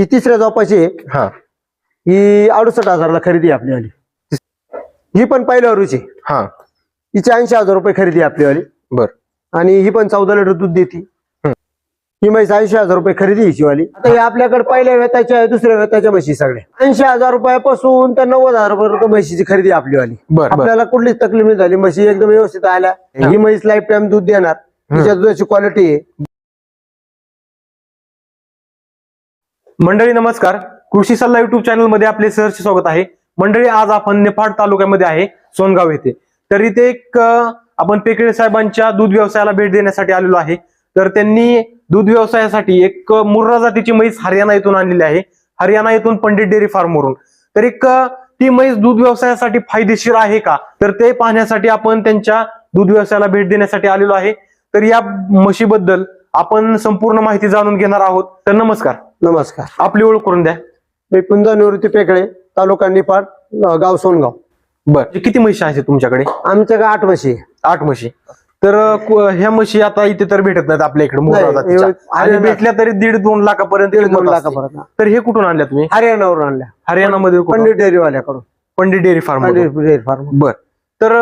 ही तिसऱ्या जोपाची आहे. हा. ही अडुसष्ट हजारला खरेदी आहे आपलीवाली ही पण पहिल्या वरूची. हा. हिची ऐंशी हजार रुपये खरेदी आहे आपलीवाली बर. आणि ही पण चौदा लिटर दूध देते. हम्म. ही म्हैस ऐंशी हजार रुपये खरेदी हिची वाली. आता ही आपल्याकडे पहिल्या वेताच्या आहे दुसऱ्या वेताच्या म्हशी सगळ्या. ऐंशी हजार रुपयापासून तर नव्वद हजार रुपये म्हशीची खरेदी आहे आपलीवाली बर बर. आपल्याला कुठलीच तकलीफ नाही झाली. म्हशी एकदम व्यवस्थित आल्या. ही. म्हैस लाईफ टाइम दूध देणार. तिच्या दुधाची क्वालिटी आहे. मंडळी नमस्कार. कृषी सल्ला युट्यूब चॅनलमध्ये आपले सहर्ष स्वागत आहे. मंडळी आज आपण निफाड तालुक्यामध्ये आहे सोनगाव येथे. तर इथे एक आपण पेकडे साहेबांच्या दूध व्यवसायाला भेट देण्यासाठी आलेलो आहे. तर त्यांनी दूध व्यवसायासाठी एक मुर्रा जातीची म्हैस हरियाणा येथून आणलेली आहे. हरियाणा येथून पंडित डेअरी फार्मवरून तर एक ती म्हैस दूध व्यवसायासाठी फायदेशीर आहे का? तर ते पाहण्यासाठी आपण त्यांच्या दूध व्यवसायाला भेट देण्यासाठी आलेलो आहे. तर या म्हशीबद्दल आपण संपूर्ण माहिती जाणून घेणार आहोत. तर नमस्कार. नमस्कार. आपली ओळख करून द्या. मी पुंजा निवृत्ती पेकळे तालुका अं, गाव सोनगाव. बर. किती म्हशी आहेत तुमच्याकडे? आमच्याकडे आठ म्हशी आहे. आठ म्हशी. तर कु- ह्या म्हशी आता इथे तर भेटत नाहीत आपल्या इकडे मोठ्या नाही, जातीच्या. एवढं- आणि भेटल्या तरी दीड दोन लाखापर्यंत दीड किंमत दोन असते. लाखापर्यंत तर हे कुठून आणल्या तुम्ही? हरियाणावरून आणल्या. हरियाणामध्ये कुठून? Pandit डेअरीवाल्याकडून. Pandit dairy farm Pandit dairy farm बर. तर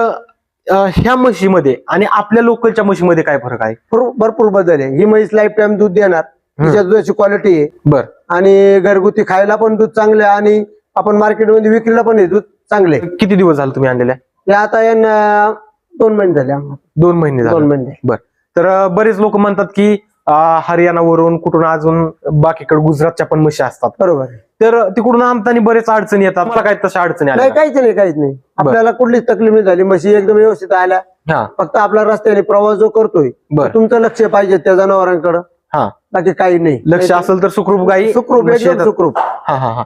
अं, ह्या म्हशीमध्ये आणि आपल्या लोकलच्या म्हशीमध्ये काय फरक आहे? भरपूर भरपूर बदल आहे. ही म्हैस लाईफ टाइम दूध देणार. तिच्या दुधाची क्वालिटी आहे. बर. आणि घरगुती खायला पण दूध चांगलं आहे आणि आपण मार्केटमध्ये विक्रीला पण हे दूध चांगले किती दिवस झाले तुम्ही आणलेल्या आता यांना दोन महिने झाले आम्हाला. दोन महिने दोन महिने. बर. तर अं, बरेच लोक म्हणतात की अं, हरियाणावरून कुठून अजून बाकीकडे गुजरातच्या पण म्हशी असतात. बरोबर आहे. तर तिकडून आणताना बरेच अडचणी येतात. मला काय तशा अडचणी आल्या? नाही काहीच नाही काहीच नाही. आपल्याला कुठलीच तकलीफ नाही झाली. म्हशी एकदम व्यवस्थित आल्या. हा. फक्त आपला रस्त्याने प्रवास जो करतोय बर. तुमचं लक्ष पाहिजे त्या जनावरांकडे. हा. बाकी काही नाही. लक्ष असेल तर सुखरूप गाई सुखरूप म्हशी एकदम येतात. सुखरूप. हा हा हा.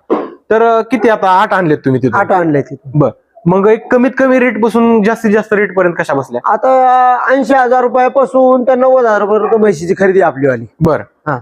तर अं, किती आता? आठ आणलेत तुम्ही तिथून? आठ आणले तिथे बर. मग एक कमीत कमी रेटपासून जास्तीत जास्त रेट पर्यंत कशा बसल्या? आता ऐंशी हजार रुपयापासून तर नव्वद हजार पर्यंत म्हशीची खरेदी आपली वाली बर. हा.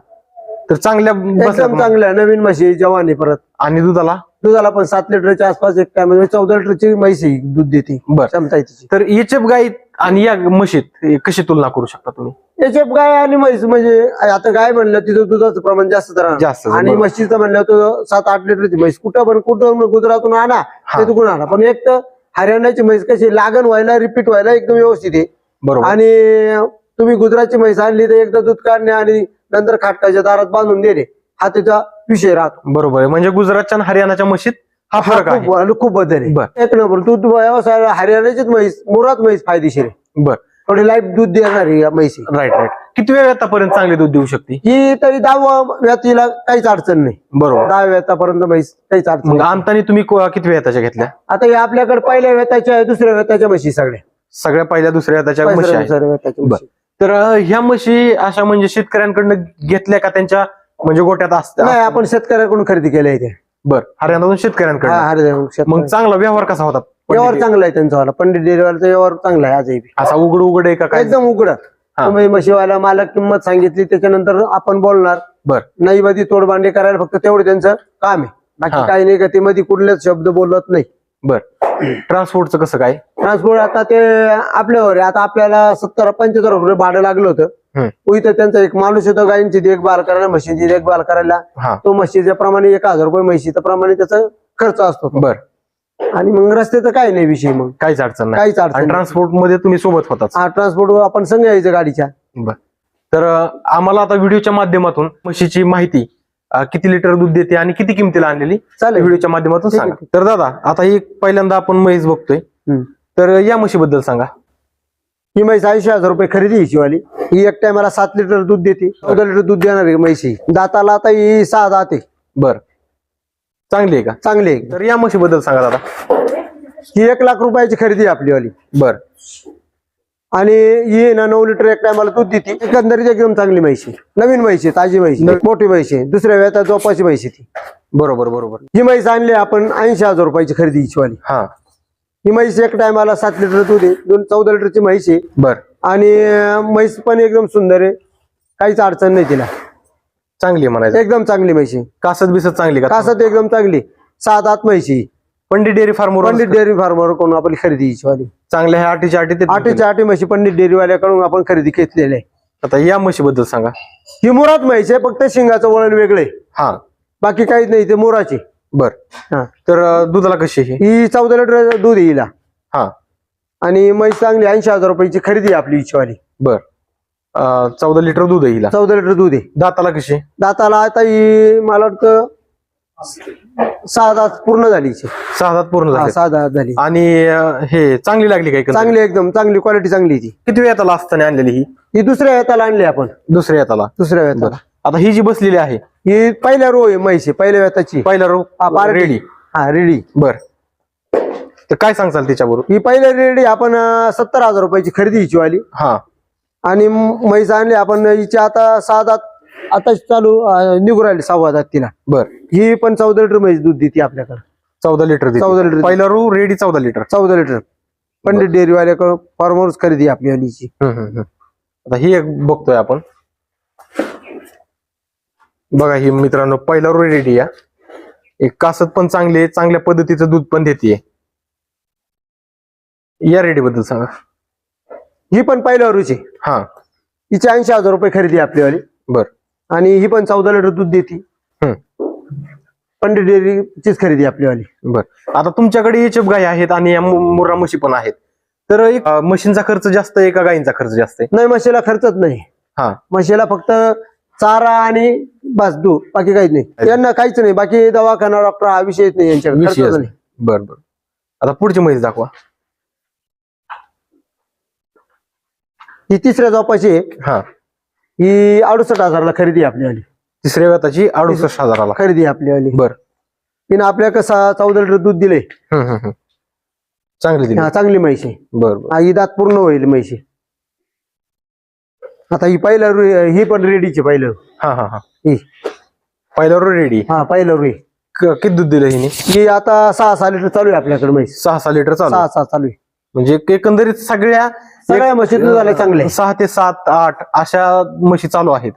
तर चांगल्या बसल्यात एकदम मग. चांगल्या नवीन म्हशी जवानी परत. आणि दुधाला? दुधाला पण सात लिटरच्या आसपास एक टाइम चौदा लिटरची आहे, दूध देते. बर. क्षमता आहे तिची. तर एचएफ गाई आणि या म्हशीत कशी तुलना करू शकता तुम्ही? याचे गाय आणि म्हैस म्हणजे आता गाय म्हणलं तिथं दुधाचं प्रमाण जास्त राहणार. जास्त, आणि बरोबर. म्हशीचं म्हणलं तर सात आठ लिटरची म्हैस. कुठं पण कुठं गुजरातून आणा ते तिकडून आणा. पण एक तर हरियाणाची म्हैस कशी लागण व्हायला रिपीट व्हायला एकदम व्यवस्थित आहे. बरोबर. आणि तुम्ही गुजरातची म्हैस आणली तर एकदा दूध काढणे आणि नंतर खाटकाच्या दारात बांधून देणे हा त्याचा विषय राहतो. बरोबर आहे. म्हणजे गुजरातच्या आणि हरियाणाच्या म्हशीत हा फरक आहे. खूप खूप बदल बर. आहे एक नंबर दूध व्यवसाय हरियाणाचीच म्हैस मुरात म्हैस फायदेशीर आहे. बर. थोडी लाईफ दूध देणारी या म्हैसी राईट राईट किती वेळ आतापर्यंत चांगले दूध देऊ शकते? ही तरी दहावा व्यातीला काहीच अडचण नाही. बरोबर. दहा व्यातापर्यंत म्हैस काहीच अडचण मग नाही. तुम्ही को- किती वेळ त्याच्या घेतल्या? आता हे आपल्याकडे पहिल्या वेताच्या आहे दुसऱ्या वेताच्या म्हशी सगळ्या. सगळ्या पहिल्या दुसऱ्या म्हशी आहेत. वेताच्या म्हशी. तर अं, ह्या म्हशी अशा म्हणजे शेतकऱ्यांकडनं घेतल्या का त्यांच्या म्हणजे गोट्यात असतात नाही आपण शेतकऱ्याकडून खरेदी केल्या इथे. बर. हरियाणातून शेतकऱ्यांकडे हा, हरियाणा मग शेतकरी. चांगला व्यवहार कसा होता? व्यवहार चांगला आहे त्यांचा वाला. पंडित डेअरीवाल्याचा व्यवहार चांगला आहे आजही बी. असा उघड उघड आहे का काय? एकदम उघड. तुम्ही म्हशीवाला मला किंमत सांगितली त्याच्यानंतर आपण बोलणार. बर. नाही मध्ये तोडबांडी करायला फक्त तेवढं त्यांचं काम आहे. हा. बाकी काही नाही गतीमध्ये कुठलेच शब्द बोलत नाही. बर. ट्रान्सपोर्टचं कसं काय? ट्रान्सपोर्ट आता ते आपल्यावर आहे. आता आपल्याला सत्तर पंच्याहत्तर रुपये भाडं लागलं होतं. हम्म. इथं त्यांचा एक माणूस होता गायींची देखभाल करायला म्हशींची देखभाल करायला. हा. तो म्हशीच्या प्रमाणे एक हजार रुपये म्हशीच्या प्रमाणे त्याचा खर्च असतो. तो. बर. आणि मग रस्त्याचं काही नाही विषय मग. काहीच अडचण नाही. काहीच अडचण आणि नाही. ट्रान्सपोर्टमध्ये तुम्ही सोबत होताच. हा ट्रान्सपोर्ट आपण संघ यायचं गाडीच्या. बर. तर अं, आम्हाला आता व्हिडिओच्या माध्यमातून म्हशीची माहिती अं, किती लिटर दूध देते आणि किती किमतीला आणलेली चालेल. व्हिडिओच्या माध्यमातून ठीक आहे, सांगा. तर दादा आता ही पहिल्यांदा आपण म्हैस बघतोय. हम्म. तर या म्हशीबद्दल सांगा. ही म्हैस ऐंशी हजार रुपये खरेदी हिची वाली ही एक टायमाला सात लिटर दूध देते. चौदा लिटर दूध देणार आहे म्हैसी दाताला आता ही सहा दात बर. चांगली आहे का? चांगली आहे. तर या म्हशीबद्दल सांगा दादा. ही एक लाख रुपयाची खरेदी आहे आपली वाली. बर. आणि ही आहे ना नऊ लिटर एक टायमाला दूध देते. एकंदरीत एकदम चांगली म्हैशी नवीन म्हैशी ताजी म्हैशी मोठी म्हैशी दुसऱ्या वेळा जोपाची म्हैशी ती. बरोबर बरोबर. ही म्हैस आणली आपण ऐंशी हजार रुपयाची खरेदी वाली. हा. ही म्हैस एक टायमाला सात लिटर दूध आहे. दोन चौदा लिटरची म्हैस आहे. बर. आणि म्हैस पण एकदम सुंदर आहे. काहीच अडचण नाही तिला. चांगली म्हणायचं. एकदम चांगली म्हैशी. कासत बिसत चांगली का कासत एकदम चांगली. सात आत म्हैशी. पंडित डेअरी फार्मवर पंडित डेअरी फार्मरकडून आपली खरेदी वाली. चांगल्या ह्या आठीच्या आठी ते आठीच्या आठी म्हशी पंडित डेअरीवाल्याकडून आपण खरेदी घेतलेली आहे. आता या म्हशीबद्दल सांगा. ही मुरात म्हैस आहे फक्त शिंगाचं वळण वेगळे. हा. बाकी काहीच नाही ते मोराचे. बर. हा. तर अं, दुधाला कशी आहे ही? चौदा लिटर दूध येईल हा. आणि म्हैस चांगली ऐंशी हजार रुपयाची खरेदी आहे आपली इच्छावाली बर. चौदा लिटर दूध आहे हिला. चौदा लिटर दूध आहे. दाताला कशी? दाताला आता ही मला वाटतं सहा दात पूर्ण झाली हिची. सहा दात पूर्ण हा, झाले. सहा दात झाली. आणि अं, हे चांगली लागली काय चांगली एकदम चांगली क्वालिटी चांगली आहे ती. किती वेळाला असताना आणलेली ही? ही दुसऱ्या वेताला आणली आपण. दुसऱ्या येताला दुसऱ्या वेताला आता ही जी बसलेली आहे ही पहिल्या रो आहे आहे पहिल्या वेताची पहिला रो हा. रेडी. हा रेडी. बर. तर काय सांगचाल त्याच्याबरोबर ही पहिल्या रेडी आपण सत्तर हजार रुपयाची खरेदी हिची वाली. हा. आणि म्हैस आणली आपण हिची आता सहा दात आता चालू निघू राहिली सव्वा दात तिला. बर. ही पण चौदा लिटर म्हैस दूध देते आपल्याकडे. चौदा लिटर. 14 लिटर. पहिला रो रेडी चौदा लिटर. चौदा लिटर. पंडित डेअरी वाल्याकडं फार्मरच खरेदी आपली हम्म. आता ही एक बघतोय आपण. बघा ही मित्रांनो पहिला रो रेडी या एक कासत पण चांगली आहे चांगल्या पद्धतीचं दूध पण देते. या रेडी बद्दल सांगा. ही पण पहिल्या रुची हा. हिची ऐंशी हजार रुपये खरेदी आहे आपली वाली. बर. आणि ही पण चौदा लिटर दूध देते. पंडित डेअरीचीच खरेदी आहे आपली वाली. बर. आता तुमच्याकडे एचएफ गाय आहेत आणि या मु- मुर्रा म्हशी पण आहेत. तर एक अं, म्हशींचा खर्च जास्त आहे का गायींचा खर्च जास्त आहे? नाही म्हशीला खर्चच नाही. हा. म्हशीला फक्त चारा आणि बस दूध बाकी काहीच नाही. यांना काहीच नाही. बाकी दवाखाना डॉक्टर हा विषयच नाही यांच्याकडे. विषयच खर्चच नाही. बर बर. आता पुढची म्हैस दाखवा. ही तिसऱ्या झोपाची आहे. हा. ही अडुसष्ट हजारला खरेदी आहे आपली वाली. तिसऱ्या व्यताची अडुसष्ट हजाराला. खरेदी आहे आपली वाली. बर. तिने आपल्या कसं चौदा लिटर दूध दिले हम्म, हम्म, हम्म. चांगली दिली. हा चांगली आहे. बर बर. हा, ही दात पूर्ण होईल म्हैशी आता ही पहिलं रु- ही पण रेडीची पहिलं. हा हा हा. ही. रेडी हा पहिलं रुई किती दूध दिलं हिने? ही आता सहा सहा लिटर चालू आहे आपल्याकडे म्हैस. सहा सहा लिटर चालू सहा सहा चालू आहे. म्हणजे एकंदरीत सगळ्या सगळ्या दुधाला चांगल्या आहे. सहा ते सात आठ अशा म्हशी चालू आहेत.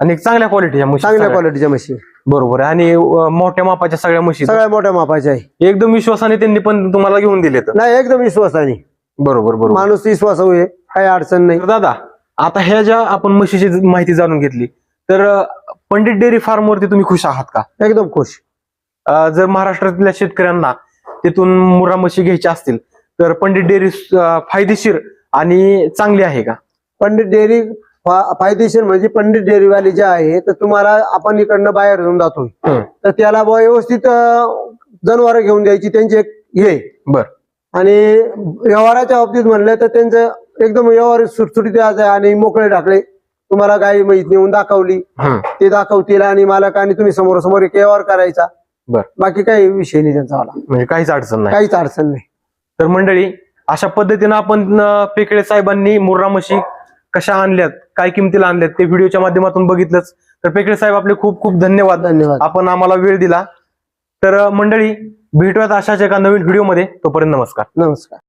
आणि एक चांगल्या क्वालिटीच्या म्हशी चांगल्या. क्वालिटीच्या म्हशी. बरोबर आहे. आणि अं, मोठ्या मापाच्या सगळ्या म्हशी सगळ्या मोठ्या मापाच्या आहे. एकदम विश्वासाने त्यांनी पण तुम्हाला घेऊन दिले तर नाही एकदम विश्वासाने. बरोबर बरोबर. माणूस विश्वास होय काही अडचण नाही. तर दादा आता ह्या ज्या आपण म्हशीची माहिती जाणून घेतली तर अं, पंडित डेअरी फार्म वरती तुम्ही खुश आहात का? एकदम खुश. अं, जर महाराष्ट्रातल्या शेतकऱ्यांना तिथून मुरा म्हशी घ्यायच्या असतील तर पंडित डेअरी अं, फायदेशीर आणि चांगली आहे का? पंडित डेअरी फायदेशीर म्हणजे पंडित डेअरीवाले जे आहे तर तुम्हाला आपण इकडनं बाहेर घेऊन जातो. तर त्याला व्यवस्थित जनावर घेऊन द्यायची त्यांची एक हे. बर. आणि व्यवहाराच्या बाबतीत म्हणलं तर त्यांचं एकदम व्यवहार सुटसुटीत आहे आणि मोकळे टाकले तुम्हाला गाई म्हैस नेऊन दाखवली. ते दाखवतील आणि मालक आणि तुम्ही समोर समोर एक व्यवहार करायचा. बर. बाकी काही विषय नाही त्यांचा म्हणजे काहीच अडचण नाही. काहीच अडचण नाही. तर मंडळी अशा पद्धतीनं आपण अं, पेकळे साहेबांनी मुर्रा म्हशी कशा आणल्यात काय किमतीला आणल्यात ते व्हिडिओच्या माध्यमातून बघितलंच. तर पेकळे साहेब आपले खूप खूप धन्यवाद. धन्यवाद. आपण आम्हाला वेळ दिला. तर मंडळी भेटूयात अशाच एका नवीन व्हिडिओमध्ये. तोपर्यंत नमस्कार. नमस्कार.